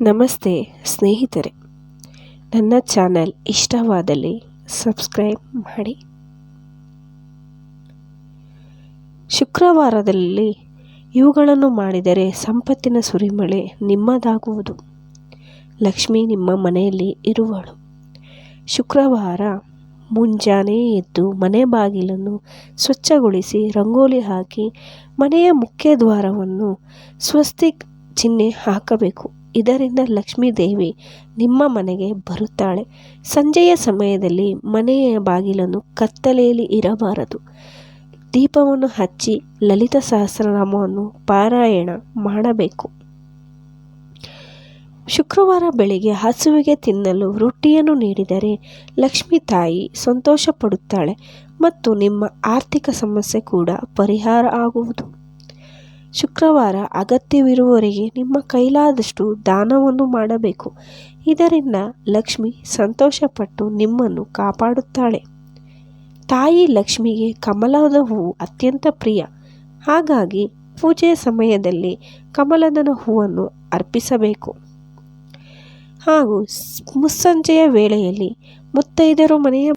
ನಮಸ್ತೆ ಸ್ನೇಹಿತರೆ. ನನ್ನ ಚಾನೆಲ್ ಇಷ್ಟವಾದಲ್ಲಿ ಸಬ್ಸ್ಕ್ರೈಬ್ ಮಾಡಿ. ಶುಕ್ರವಾರದಲ್ಲಿ ಇವುಗಳನ್ನು ಮಾಡಿದರೆ ಸಂಪತ್ತಿನ ಸುರಿಮಳೆ ನಿಮ್ಮದಾಗುವುದು. ಲಕ್ಷ್ಮಿ ನಿಮ್ಮ ಮನೆಯಲ್ಲಿ ಇರುವಳು. ಶುಕ್ರವಾರ ಮುಂಜಾನೆ ಎದ್ದು ಮನೆ ಬಾಗಿಲನ್ನು ಸ್ವಚ್ಛಗೊಳಿಸಿ ರಂಗೋಲಿ ಹಾಕಿ ಮನೆಯ ಮುಖ್ಯ ದ್ವಾರವನ್ನು ಸ್ವಸ್ತಿಕ್ ಚಿಹ್ನೆ ಹಾಕಬೇಕು. ಇದರಿಂದ ಲಕ್ಷ್ಮೀ ದೇವಿ ನಿಮ್ಮ ಮನೆಗೆ ಬರುತ್ತಾಳೆ. ಸಂಜೆಯ ಸಮಯದಲ್ಲಿ ಮನೆಯ ಬಾಗಿಲನ್ನು ಕತ್ತಲೆಯಲ್ಲಿ ಇರಬಾರದು. ದೀಪವನ್ನು ಹಚ್ಚಿ ಲಲಿತ ಸಹಸ್ರನಾಮವನ್ನು ಪಾರಾಯಣ ಮಾಡಬೇಕು. ಶುಕ್ರವಾರ ಬೆಳಿಗ್ಗೆ ಹಸುವಿಗೆ ತಿನ್ನಲು ರೊಟ್ಟಿಯನ್ನು ನೀಡಿದರೆ ಲಕ್ಷ್ಮೀ ತಾಯಿ ಸಂತೋಷ ಪಡುತ್ತಾಳೆ ಮತ್ತು ನಿಮ್ಮ ಆರ್ಥಿಕ ಸಮಸ್ಯೆ ಕೂಡ ಪರಿಹಾರ ಆಗುವುದು. ಶುಕ್ರವಾರ ಅಗತ್ಯವಿರುವವರಿಗೆ ನಿಮ್ಮ ಕೈಲಾದಷ್ಟು ದಾನವನ್ನು ಮಾಡಬೇಕು. ಇದರಿಂದ ಲಕ್ಷ್ಮಿ ಸಂತೋಷಪಟ್ಟು ನಿಮ್ಮನ್ನು ಕಾಪಾಡುತ್ತಾಳೆ. ತಾಯಿ ಲಕ್ಷ್ಮಿಗೆ ಕಮಲದ ಹೂವು ಅತ್ಯಂತ ಪ್ರಿಯ. ಹಾಗಾಗಿ ಪೂಜೆಯ ಸಮಯದಲ್ಲಿ ಕಮಲದ ಹೂವನ್ನು ಅರ್ಪಿಸಬೇಕು. ಹಾಗೂ ಮುಸ್ಸಂಜೆಯ ವೇಳೆಯಲ್ಲಿ ಮುತ್ತೈದರು ಮನೆಯ